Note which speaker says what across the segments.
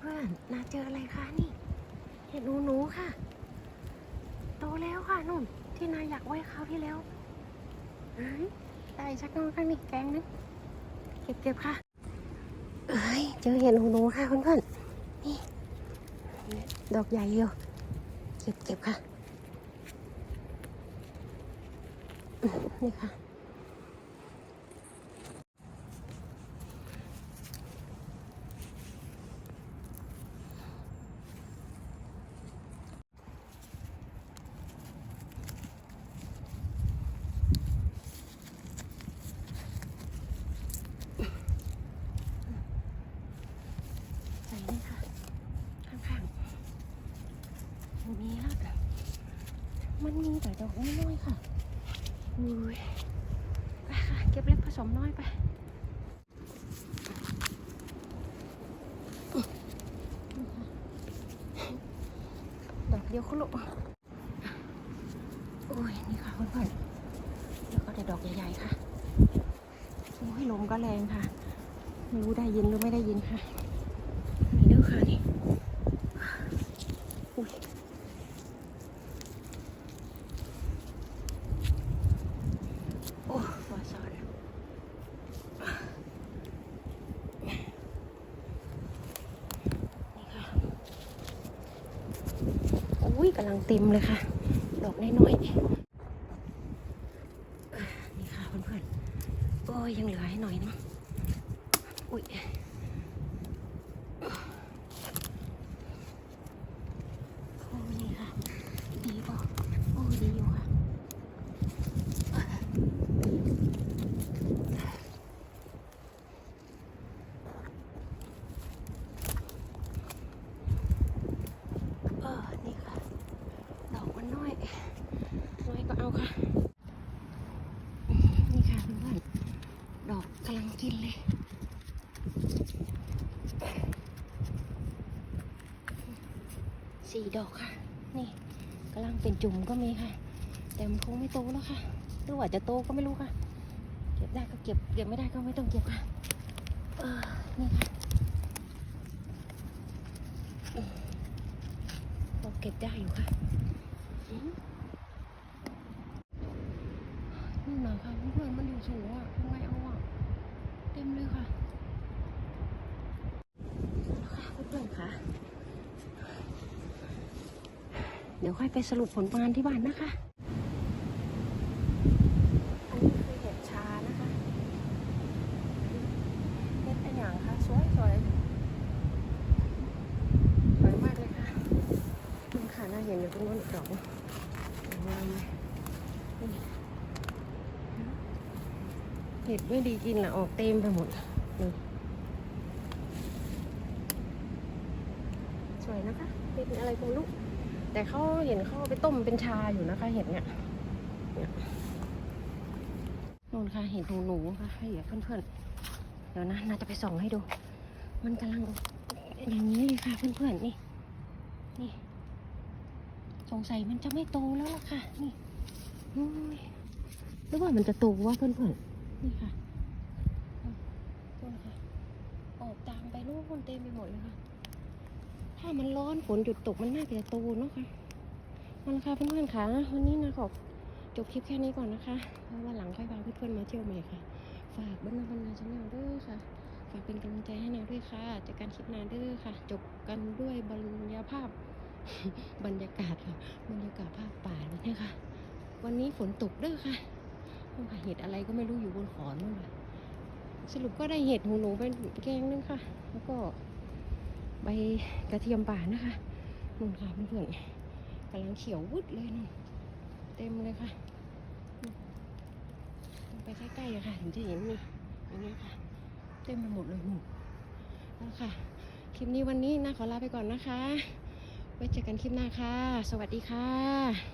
Speaker 1: เพื่อนๆนาเจออะไรคะนี่ เห็ดหนูหนูค่ะ โตแล้วค่ะนุ่น ที่นาอยากไว้คราวที่แล้วเอ้ยได้ชักน้องข้างนี้แกงนึงเก็บเก็บๆค่ะเอ้ยเจอเห็ดหนูหนูค่ะเพื่อนๆนี่ ดอกใหญ่อยู่เก็บเก็บๆค่ะนี่ค่ะ นี่ค่ะ ข้างๆตรงนี้แล้วมันมีแต่ดอกน้อยๆค่ะอุ้ยไปค่ะ เก็บเล็กผสมน้อยไปดอกเดียวคุลุโอ้ย นี่ค่ะเพื่อนๆแล้วก็แต่ดอกใหญ่ๆค่ะ โอ้ยลมก็แรงค่ะ ไม่รู้ได้ยินหรือไม่ได้ยินค่ะ นี่เด้อค่ะนี่อุ้ยโอ้ว่าซอนนี่ค่ะอุ้ยกำลังเต็มเลยค่ะ ดอกน้อยๆอะนี่ค่ะเพื่อนๆโอ้ยยังเหลือให้หน่อยนึงอุ้ย โอ้นี่ค่ะ ดีป่ะโอ้ดีอยู่ค่ะ เออ นี่ค่ะ ดอกมันน้อย น้อยก็เอาค่ะอืมนี่ค่ะเพื่อนๆด อกกำลังกินเลยสี่ดอกค่ะ นี่กำลังเป็นจุ่มก็มีค่ะ แต่มันคงไม่โตแล้วค่ะหรือว่าจะโตก็ไม่รู้ค่ะ เก็บได้ก็เก็บ เก็บไม่ได้ก็ไม่ต้องเก็บค่ะ เออ นี่ค่ะอืมเราเก็บได้อยู่ค่ะนี่หนาค่ะเพื่อนมันอยู่สูงอะทำไงเอาอะ เต็มเลยค่ะค่ะเพื่อนๆค่ะ เดี๋ยวค่อยไปสรุปผลงานที่บ้านนะคะ อันนี้คือเห็ดชานะคะเห็ดเป็นอย่างคะสวยสวยสวยมากเลยค่ะนี่ค่ะน่าเห็นอยู่ตรงนู้นอีกดอกหนึ่งงามไหมนี่เห็ดไม่ดีกินละออกเต็มไปหมดนี่สวยนะคะ เป็นอะไรก็ไม่รู้ แต่เขาเห็นเขาไปต้มเป็นชาอยู่นะคะ เห็ดเนี่ยเนี่ยนู่นค่ะเห็ดหนูหนูค่ะให้เพื่อนๆเดี๋ยวนะน่าจะไปส่องให้ดู มันกำลังอย่างนี้เลยค่ะเพื่อนๆนี่นี่สงสัยมันจะไม่โตแล้วล่ะค่ะ นี่อุ้ยหรือว่ามันจะโตวะเพื่อนๆนี่ค่ะนู่นค่ะออกตามไปนู่นเต็มไปหมดเลยค่ะ ถ้ามันร้อนฝนหยุดตกมันน่าจะโตเนาะค่ะเอาละค่ะเพื่อนๆค่ะวันนี้นะขอจบคลิปแค่นี้ก่อนนะคะแล้ววันหลังค่อยพาเพื่อนๆมาเที่ยวใหม่ค่ะ ฝากบ้านนาบรรณาชาแนลด้วยค่ะ ฝากเป็นกำลังใจให้แนวด้วยค่ะจากการคลิปนาเด้อค่ะ จบกันด้วยบรรยาภาพ บรรยากาศค่ะบรรยากาศภาคป่าเลยนะคะวันนี้ฝนตกด้อค่ะโอ้ค่ะเห็ดอะไรก็ไม่รู้อยู่บนขอนนู่นค่ะสรุปก็ได้เห็ดหูหนูเป็นแกงนึงค่ะ แล้วก็ ใบกระเทียมป่านะคะนุ่นค่ะเพื่อนๆกำลังเขียววุดเลยนุ่นเต็มเลยค่ะไปใกล้ๆค่ะถึงจะเห็นนี่อย่างนี้ค่ะ เต็มไปหมดเลยนู่นแล้วค่ะ คลิปนี้วันนี้นะขอลาไปก่อนนะคะ ไว้เจอกันคลิปหน้าค่ะ สวัสดีค่ะ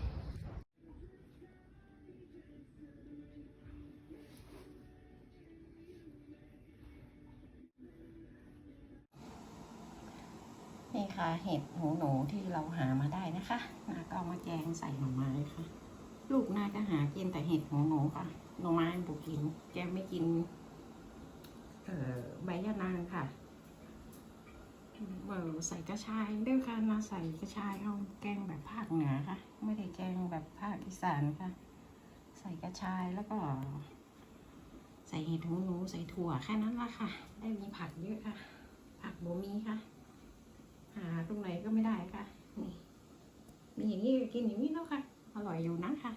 Speaker 1: เห็ดหูหนูที่เราหามาได้นะคะนาก็เอามาแกงใส่หน่อไม้ค่ะ ลูกนาก็หากินแต่เห็ดหูหนูค่ะ หน่อไม้บุกิน แกไม่กิน เอ่อใบยะนางค่ะ
Speaker 2: เออใส่กระชายด้วยค่ะนะใส่กระชายเอาแกงแบบภาคเหนือค่ะ ไม่ได้แกงแบบภาคอีสานค่ะ ใส่กระชายแล้วก็ ใส่เห็ดหูหนูใส่ถั่วแค่นั้นละค่ะ ได้มีผักเยอะค่ะ ผักโบมีค่ะ หาตรงไหนก็ไม่ได้ค่ะ นี่มีอย่างนี้ก็กินอย่างนี้แล้วค่ะ อร่อยอยู่นะค่ะ